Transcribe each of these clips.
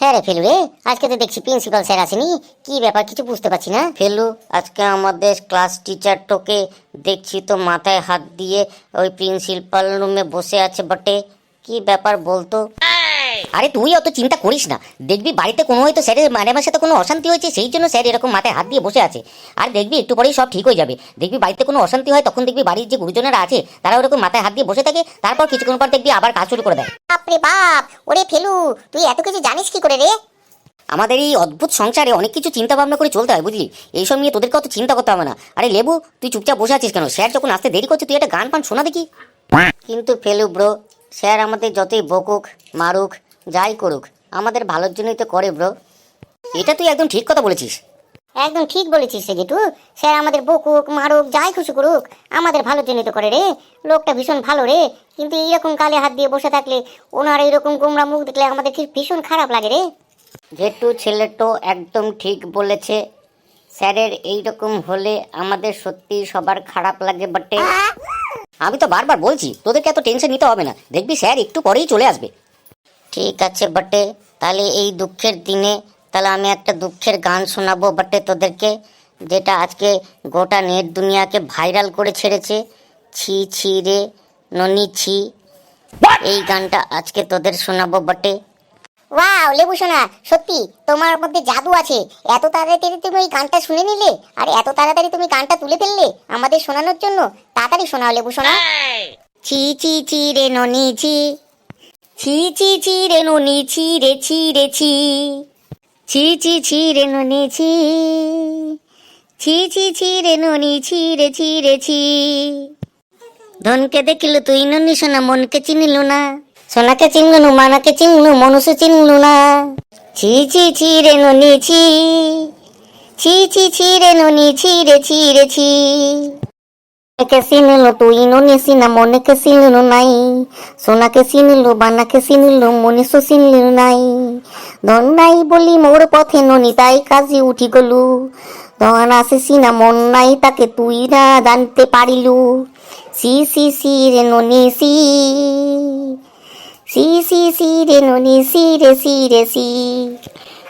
হ্যাঁ রে ফেলু রে, আজকে তো দেখছি প্রিন্সিপাল স্যার আসেনি, কি ব্যাপার কিছু বুঝতে পারছি না। ফেলু, আজকে আমাদের ক্লাস টিচার তোকে দেখছি তো মাথায় হাত দিয়ে ওই প্রিন্সিপাল রুমে বসে আছে বটে, কি ব্যাপার বলতো? আরে তুই অত চিন্তা করিস না। দেখবি বাড়িতে কোনো হয়তো স্যারের মানে আমার সাথে কোনো অশান্তি হয়েছে সেই জন্য স্যার এরকম মাথায় হাত দিয়ে বসে আছে। আর দেখবি একটু পরেই সব ঠিক হয়ে যাবে। দেখবি বাড়িতে কোনো অশান্তি হয় তখন দেখবি বাড়ির যে গুরুজনেরা আছে তারা ওরকম মাথায় হাত দিয়ে বসে থাকে তারপর কিছুক্ষণ পর দেখবি আবার কাজ শুরু করে দেয়। বাপরে বাপ! ওরে ফেলু তুই এত কিছু জানিস কি করে রে? আমাদের এই অদ্ভুত সংসারে অনেক কিছু চিন্তা ভাবনা করে চলতে হয় বুঝলি? এইসব নিয়ে তোদেরকে অত চিন্তা করতে হবে না। আরে লেবু তুই চুপচাপ বসে আছিস কেন? স্যার যখন আসতে দেরি করছে তুই একটা গান পান শোনা দেখি। কিন্তু ফেলু ব্রো স্যার আমাদের যতই বকুক মারুক যাই করুক আমাদের ভালোর জন্যই তো করে ব্রো। এটা তুই একদম ঠিক কথা বলেছিস। একদম ঠিক বলেছিস রে গেটু। স্যার আমাদের বকুক মারুক যাই খুশি করুক আমাদের ভালো তো করে রে। লোকটা ভীষণ ভালো রে। কিন্তু এইরকম কালে হাত দিয়ে বসে থাকলে ওনার এইরকম গোমরা মুখ দেখলে আমাদের ঠিক ভীষণ খারাপ লাগে রে। যেটু ছেলেটো একদম ঠিক বলেছে। স্যারের এইরকম হলে আমাদের সত্যি সবার খারাপ লাগে বটে। আমি তো বারবার বলছি তোদেরকে এত টেনশন নিতে হবে না। দেখবি স্যার একটু পরেই চলে আসবে। ঠিক আছে বটে। তাহলে এই দুঃখের দিনে তাহলে আমি একটা দুঃখের গান শোনাবো বটে তোদেরকে যেটা আজকে গোটা নেট দুনিয়াকে ভাইরাল করে ছেড়েছে। ছি ছি রে ননি ছি। এই গানটা আজকে তোদের শোনাবো বটে। ওয়াও লেবু সোনা সত্যি তোমার মধ্যে জাদু আছে। এত তাড়াতাড়ি তুমি ওই গানটা শুনে নিলে আর এত তাড়াতাড়ি তুমি গানটা তুলে ফেললে আমাদের শোনানোর জন্য তাড়াতাড়ি শোনাও লেবু সোনা। ছি ছি ছি রে ননি ছি। ছি ছি ছি রে ননি ছি রে ছি রে ছি ছি ছি ছি রে ননি ছি ছি ছি ছি রে ননি ছি রে ছি রে ছি ধনকে দেখিল তুই ননি শোনা মনকে চিনিল না সোনাকে চিনলু মানাকে চিনলু মনুষ্য চিনলু না ছি ছি ছি রে ননি ছি ছি ছি ছি রে ননি ছি রে ছি রে ছি কে চিনিলু তুই ননি সিনা মনেকে চিনলু নাই সোনাকে চিনিলু বানাকে চিনিলু মনুষ্য চিনলু নাই ধন নাই বলি মোর পথে ননি তাই কাজে উঠি গলু ধন আছে সিনা মন নাই তাকে তুই না জানতে পারিলু সি সি সি রে ননি সি সি সি সি রে ননি সি রে সি রে সি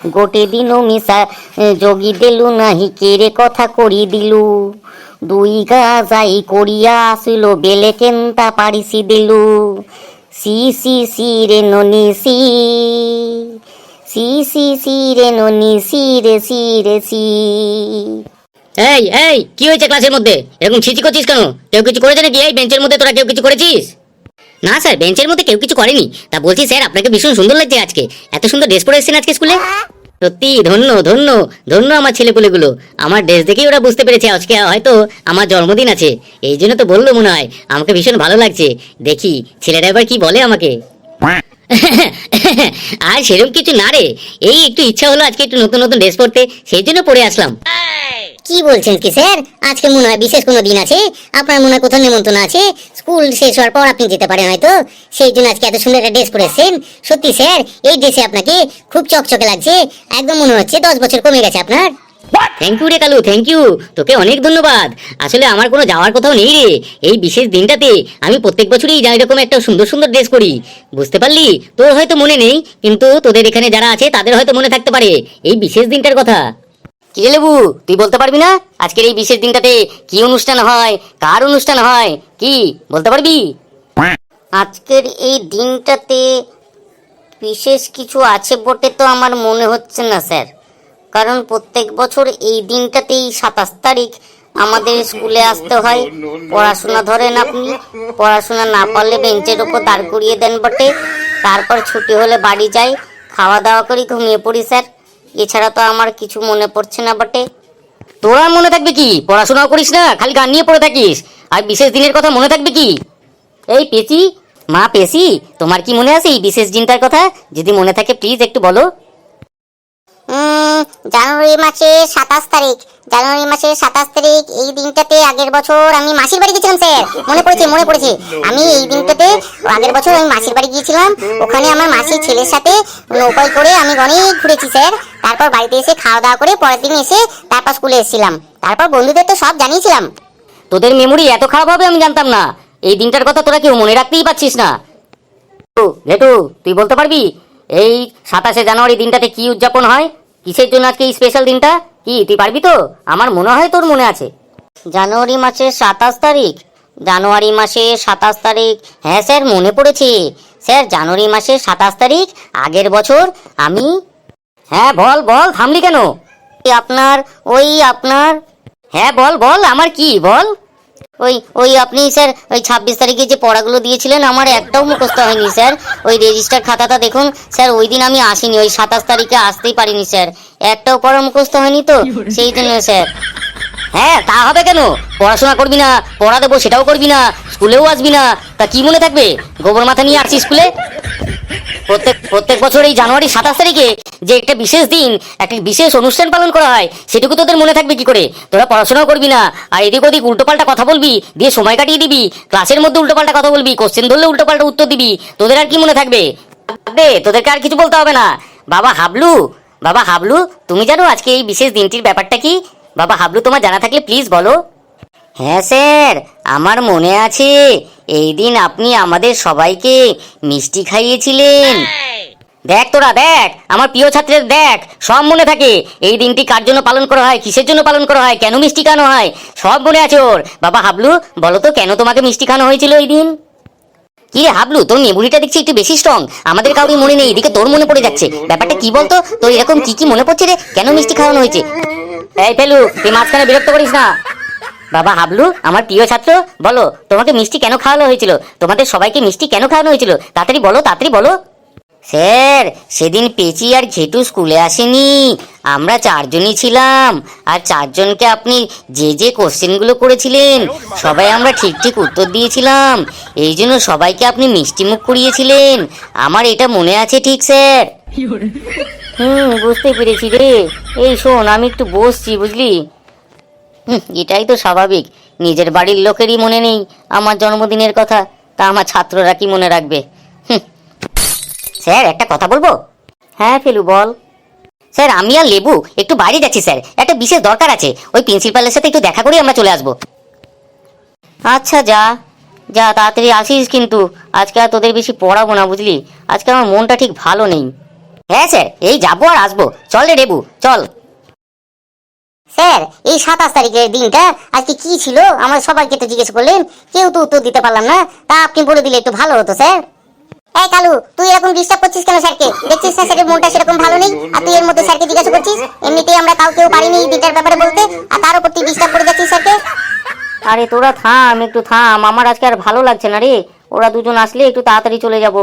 গোটে দিন মিশা যোগী দিলু নাহি কেরে কথা করি দিলু দুই গা যাই করিয়া আসিল, বেলে কেনতা পারিসি দিলু? সি সি সি রে ননি, সি। সি সি সি রে ননি, সি রে সি রে, সি। এই এই, কি হয়েছে ক্লাসের মধ্যে? এরকম ছিচি করছিস কেন? কেউ কিছু করেছে নাকি? এই বেঞ্চের মধ্যে তোরা কেউ কিছু করেছিস? না, স্যার, বেঞ্চের মধ্যে কেউ কিছু করেনি। তা বলছি, স্যার, আপনাকে ভীষণ সুন্দর লাগছে আজকে। এত সুন্দর ড্রেস পরে এসেছেন আজকে স্কুলে? সত্যি ধন্য ধন্য ধন্য আমার ছেলেপুলেগুলো। আমার ড্রেস দেখেই ওরা বুঝতে পেরেছে আজকে হয়তো আমার জন্মদিন আছে। এই জন্য তো বলল মনে হয় আমাকে ভীষণ ভালো লাগছে। দেখি ছেলেরা এবার কি বলে আমাকে? আর সেরকম কিছু না রে। এই একটু ইচ্ছা হলো আজকে একটু নতুন নতুন ড্রেস পরতে সেই জন্য পরে আসলাম। কি বলছেন কি স্যার? আজকে মনে হয় বিশেষ কোনো দিন আছে। আপনার মনে হয় কোথাও নিমন্ত্রণ আছে। স্কুল শেষ হওয়ার পর আপনি যেতে পারেন হয়তো। সেই জন্য আজকে এত সুন্দর একটা ড্রেস পরেছেন সত্যি স্যার এই ড্রেসে আপনাকে খুব চকচকে লাগছে। একদম মনে হচ্ছে দশ বছর কমে গেছে আপনার। থ্যাংক ইউ রে কালু থ্যাংক ইউ তোকে অনেক ধন্যবাদ। আসলে আমার কোনো যাওয়ার কোথাও নেই রে। এই বিশেষ দিনটাতে আমি প্রত্যেক বছরই যাই রকম একটা সুন্দর সুন্দর ড্রেস করি বুঝতে পারলি? তোর হয়তো মনে নেই কিন্তু তোদের এখানে যারা আছে তাদের হয়তো মনে থাকতে পারে। এই বিশেষ দিনটার কথা। কি লেবু? তুই বলতে পারবি না? আজকের এই বিশেষ দিনটাতে কি অনুষ্ঠান হয়? কার অনুষ্ঠান হয়? কি? বলতে পারবি? আজকের এই দিনটাতে বিশেষ কিছু আছে বটে তো আমার মনে হচ্ছে না, স্যার। কারণ প্রত্যেক বছর এই দিনটাতেই সাতাশ তারিখ আমাদের স্কুলে আসতে হয়। পড়াশোনা ধরেন আপনি, পড়াশোনা না পারলে বেঞ্চের ওপর দাঁড় করিয়ে দেন বটে। তারপর ছুটি হলে বাড়ি যাই, খাওয়া দাওয়া করি, ঘুমিয়ে পড়ি, স্যার। এছাড়া তো আমার কিছু মনে পড়ছে না বটে। তোরা মনে থাকবে কি? পড়াশোনাও করিস না, খালি গান নিয়ে পড়ে থাকিস। আর বিশেষ দিনের কথা মনে থাকবে কি? এই পেচি মা পেশি, তোমার কি মনে আছে এই বিশেষ দিনটার কথা? যদি মনে থাকে প্লিজ একটু বলো। জানুয়ারি মাসের সাতাশ তারিখ। জানুয়ারি মাসের সাতাশ তারিখ, এই দিনটাতে আগের বছর আমি মাসির বাড়ি গেছিলাম স্যার। মনে পড়েছে মনে পড়েছে। আমি এই দিনটাতে আগের বছর আমি মাসির বাড়ি গিয়েছিলাম। ওখানে আমার মাসির ছেলের সাথে নৌকায় করে আমি অনেক ঘুরেছি, স্যার। তারপর বাড়িতে এসে খাওয়া দাওয়া করে পরের দিন এসে তারপর স্কুলে এসেছিলাম। তারপর বন্ধুদের তো সব জানিয়েছিলাম। তোদের মেমোরি এত খারাপ হবে আমি জানতাম না। এই দিনটার কথা তোরা কেউ মনে রাখতেই পারছিস না। তুই বলতে পারবি? এই সাতাশে জানুয়ারি দিনটাতে কি উদযাপন হয়? কিসের জন্য আজকে এই স্পেশাল দিনটা? কি তুই পারবি তো? আমার মনে হয় তোর মনে আছে। জানুয়ারি মাসের সাতাশ তারিখ। জানুয়ারি মাসের সাতাশ তারিখ। হ্যাঁ স্যার মনে পড়েছে। স্যার জানুয়ারি মাসের সাতাশ তারিখ আগের বছর আমি হ্যাঁ বল বল থামলি কেন? আপনার ওই আপনার হ্যাঁ বল বল আমার কি বল? ওই ওই আপনি স্যার ওই ছাব্বিশ তারিখে যে পড়াগুলো দিয়েছিলেন আমার একটাও মুখস্থ হয়নি স্যার। ওই রেজিস্টার খাতাটা দেখুন স্যার ওই দিন আমি আসিনি ওই সাতাশ তারিখে আসতেই পারিনি স্যার। একটাও পড়া মুখস্থ হয়নি তো সেই জন্য স্যার। হ্যাঁ তা হবে কেন? পড়াশোনা করবি না পড়া দেবো সেটাও করবি না স্কুলেও আসবি না তা কি মনে থাকবে? গোবর মাথা নিয়ে আসছি স্কুলে? প্রত্যেক প্রত্যেক বছর এই জানুয়ারি সাতাশ তারিখে যে একটা বিশেষ দিন, একটা বিশেষ অনুষ্ঠান পালন করা হয়, সেটুকু তোদের মনে থাকবে কি করে? তোরা পড়াশোনাও করবি না, আর এদিক ওদিক উল্টোপাল্টা কথা বলবি, দিয়ে সময় কাটিয়ে দিবি, ক্লাসের মধ্যে উল্টোপাল্টা কথা বলবি কোশ্চেন ধরলে উল্টোপাল্টা উত্তর দিবি, তোদের আর কি মনে থাকবে? দে, তোদেরকে আর কিছু বলতে হবে না। বাবা হাবলু বাবা হাবলু, তুমি জানো আজকে এই বিশেষ দিনটির ব্যাপারটা কি? বাবা হাবলু, তোমার জানা থাকলে প্লিজ বলো। হ্যাঁ স্যার, আমার মনে আছে, এই দিন আপনি আমাদের সবাইকে মিষ্টি খাইয়েছিলেন। দেখ তোরা, দেখ, আমার প্রিয় ছাত্রের দেখ, সব মনে থাকে, এই দিনটি কার জন্য পালন করা হয়, কিসের জন্য পালন করা হয়, কেন মিষ্টি খানো হয়, সব মনে আছে ওর। বাবা হাবলু, বলো তো কেন তোমাকে মিষ্টি খানো হয়েছিল ওই দিন? কি রে হাবলু, তোর মেমোরিটা দেখছি একটু বেশি স্ট্রং আমাদের কাউরি মনে নেই, এদিকে তোর মনে পড়ে যাচ্ছে, ব্যাপারটা কি বলতো, তোর এরকম কি কি মনে পড়ছে রে, কেন মিষ্টি খাওয়ানো হয়েছে? এই ফেলু, তুই মাঝখানে বিরক্ত করিস না। বাবা হাবলু আমার প্রিয় ছাত্র বলো তোমাকে মিষ্টি কেন খাওয়ানো হয়েছিল? তোমাদের সবাইকে মিষ্টি কেন খাওয়ানো হয়েছিল? তাড়াতাড়ি বলো তাড়াতাড়ি বলো। স্যার সেদিন পেচি আর ঘেটু স্কুলে আসেনি। আমরা চারজনই ছিলাম। আর চারজনকে আপনি যে যে কোশ্চেনগুলো করেছিলেন সবাই আমরা ঠিক ঠিক উত্তর দিয়েছিলাম। এই জন্য সবাইকে আপনি মিষ্টি মুখ করিয়েছিলেন। আমার এটা মনে আছে ঠিক স্যার। হুম বুঝতে পেরেছি রে। এই শোন আমি একটু বসছি বুঝলি? এটাই তো স্বাভাবিক। নিজের বাড়ির লোকেরই মনে নেই আমার জন্মদিনের কথা। তা আমার ছাত্ররা কি মনে রাখবে। স্যার, একটা কথা বলব? হ্যাঁ ফেলু, বল। স্যার, আমি আর লেবু একটু বাইরে যাচ্ছি, স্যার। একটা বিশেষ দরকার আছে। ওই প্রিন্সিপালের সাথে একটু দেখা করে আমরা চলে আসব। আচ্ছা যা। যা, তাড়াতাড়ি আসিস কিন্তু। আজকে আর তোদের বেশি পড়াবো না, বুঝলি? আজকে আমার মনটা ঠিক ভালো নেই। হ্যাঁ স্যার, এই যাব আর আসব। চল রে, লেবু, চল। স্যার, এই সাতাশ তারিখের দিনটা আজকে কি ছিল? আমার সবাইকে তো জিজ্ঞেস করলেন। কেউ তো উত্তর দিতে পারলাম না। তা আপনি বলে দিলে একটু ভালো হতো, স্যার। এই কালু, তুই এরকম ডিস্টার্ব করছিস কেন স্যারকে? দেখছিস না স্যারের মনটা সেরকম ভালো নেই? আর তুই এর মধ্যে স্যারকে জিজ্ঞাসা করছিস? এমনিতেই আমরা কাউ কেউ পারিনি এই দিনটার ব্যাপারে বলতে। আর তার উপর তুই ডিস্টার্ব করে যাচ্ছিস স্যারকে? আরে তোরা থাম, একটু থাম। আমার আজকে আর ভালো লাগছে না রে। ওরা দুজন আসলে একটু তাড়াতাড়ি চলে যাব।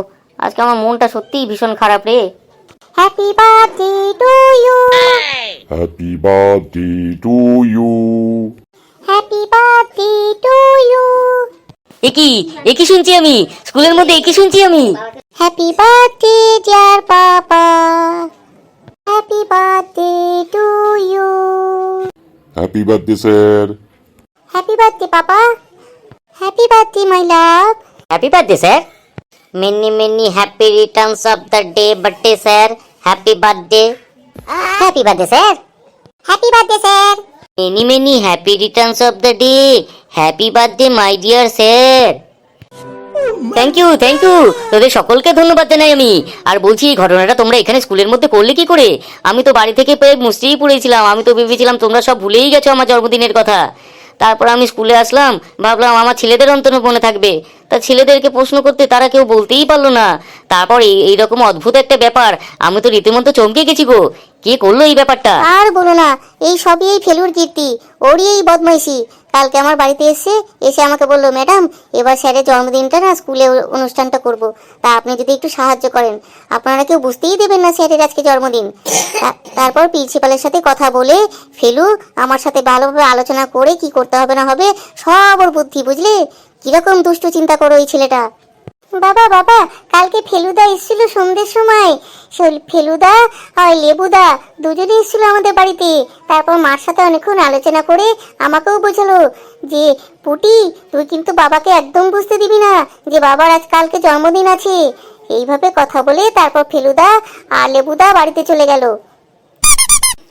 আজকে আমার মনটা সত্যিই ভীষণ খারাপ রে। Happy birthday to you Happy birthday to you. Happy birthday to you একই একই শুনছি আমি। স্কুলের মধ্যে একই শুনছি আমি। Happy birthday dear papa happy birthday to you Happy birthday, sir. Happy birthday papa happy birthday my love happy birthday sir many many happy returns of the day birthday sir happy birthday happy birthday sir happy birthday sir many many happy returns of the day happy birthday my dear sir thank you thank you তোদের সকলকে ধন্যবাদ জানাই আমি। আর বলছি, এই ঘটনাটা তোমরা এখানে স্কুলের মধ্যে করলে কি করে? আমি তো বাড়ি থেকে পেয়ে মুসতেই পড়েছিলাম। আমি তো ভেবেছিলাম তোমরা সব ভুলেই গেছো আমার জন্মদিনের কথা। তারপর আমি স্কুলে আসলাম, ভাবলাম আমার ছেলেদের অন্তর মনে থাকবে। তা ছেলেদেরকে প্রশ্ন করতে তারা কেউ বলতেই পারল না। তারপর এই রকম অদ্ভুত একটা ব্যাপার, আমি তো রীতিমতো চমকে গেছি গো। কে করল এই ব্যাপারটা? আর বলো না, এই সবই এই ফেলুর কীর্তি, ওরই এই বদমাইশি। কালকে আমার বাড়িতে এসে এসে আমাকে বলল, ম্যাডাম, এবার স্যারের জন্মদিনটা না স্কুলে অনুষ্ঠানটা করব। তা আপনি যদি একটু সাহায্য করেন। আপনারা কেউ বুঝতেই দেবেন না স্যারের আজকে জন্মদিন। তারপর প্রিন্সিপালের সাথে কথা বলে ফেলু, আমার সাথে ভালোভাবে আলোচনা করে কি করতে হবে না হবে, সব ওর বুদ্ধি, বুঝলে? কীরকম দুষ্টু চিন্তা করো ওই ছেলেটা। বাবা বাবা, কালকে ফেলুদা এসেছিল সন্ধ্যের সময়। ফেলুদা আর লেবুদা দুজনে এসেছিল আমাদের বাড়িতে। তারপর মার সাথে অনেকক্ষণ আলোচনা করে আমাকেও বোঝালো যে, পুটি, তুই কিন্তু বাবাকে একদম বুঝতে দিবি না যে বাবার আজ কালকে জন্মদিন আছে। এইভাবে কথা বলে তারপর ফেলুদা আর লেবুদা বাড়িতে চলে গেল।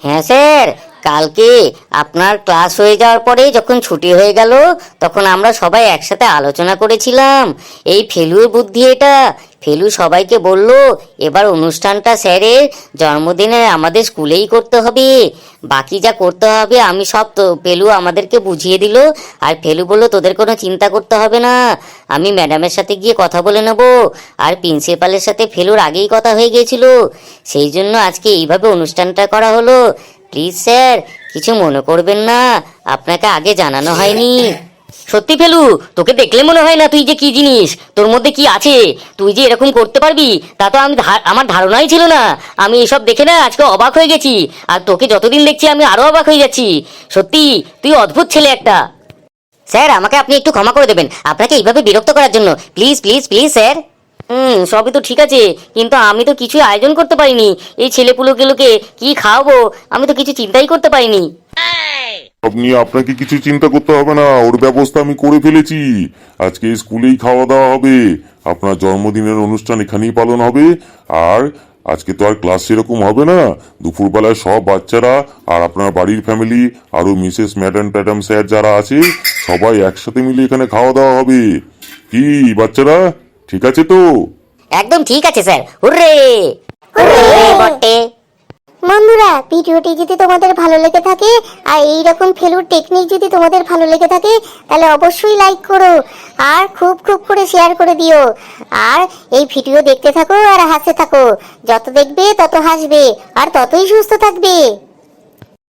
হ্যাঁ স্যার। কালকে আপনার ক্লাস হয়ে যাওয়ার পরে যখন ছুটি হয়ে গেল, তখন আমরা সবাই একসাথে আলোচনা করেছিলাম। এই ফেলুর বুদ্ধি এটা। ফেলু সবাইকে বলল, এবার অনুষ্ঠানটা স্যারের জন্মদিনে আমাদের স্কুলেই করতে হবে। বাকি যা করতে হবে, আমি সব তো, ফেলু আমাদেরকে বুঝিয়ে দিল। আর ফেলু বলল, তোদের কোনো চিন্তা করতে হবে না। আমি ম্যাডামের সাথে গিয়ে কথা বলে নেব। আর প্রিন্সিপালের সাথে ফেলুর আগেই কথা হয়ে গিয়েছিল। সেই জন্য আজকে এইভাবে অনুষ্ঠানটা করা হলো। প্লিজ স্যার কিছু মনে করবেন না। আপনাকে আগে জানানো হয়নি। সত্যি ফেলু, তোকে দেখলে মনে হয় না তুই যে কি জিনিস? তোর মধ্যে কি আছে? তুই যে এরকম করতে পারবি, তা তো আমি আমার ধারণাই ছিল না। আমি এসব দেখে না, আজকে অবাক হয়ে গেছি। আর তোকে যতদিন দেখছি, আমি আরও অবাক হয়ে যাচ্ছি। সত্যি, তুই অদ্ভুত ছেলে একটা। স্যার, আমাকে আপনি একটু ক্ষমা করে দেবেন। আপনাকে এইভাবে বিরক্ত করার জন্য। প্লিজ প্লিজ প্লিজ স্যার হুম, সবই তো ঠিক আছে, কিন্তু আমি তো কিছুই আয়োজন করতে পারিনি। এই ছেলেপুলোগুলোকে কি খাওয়াবো? আমি তো কিছু চিন্তাই করতে পারিনি। নিয়ে আপনাকে কিছু চিন্তা করতে হবে না, ওর ব্যবস্থা আমি করে ফেলেছি। আজকে স্কুলেই খাওয়া দাওয়া হবে, আপনার জন্মদিনের অনুষ্ঠান এখানেই পালন হবে, আর আজকে তো আর ক্লাস সেরকম হবে না। দুপুরবেলায় সব বাচ্চারা আর আপনার বাড়ির ফ্যামিলি, আরও মিসেস ম্যাডাম ট্যাডাম স্যার যারা আছে, সবাই একসাথে মিলে এখানে খাওয়া দাওয়া হবে। কি, বাচ্চারা? ঠিক আছে তো? একদম ঠিক আছে স্যার। হুররে! বটে। বন্ধুরা ভিডিওটি যদি তোমাদের ভালো লেগে থাকে আর এই রকম ফেলুর টেকনিক যদি তোমাদের ভালো লেগে থাকে তাহলে অবশ্যই লাইক করো আর খুব খুব করে শেয়ার করে দিও। আর এই ভিডিও দেখতে থাকো আর হাসতে থাকো। যত দেখবে তত হাসবে আর ততই সুস্থ থাকবে।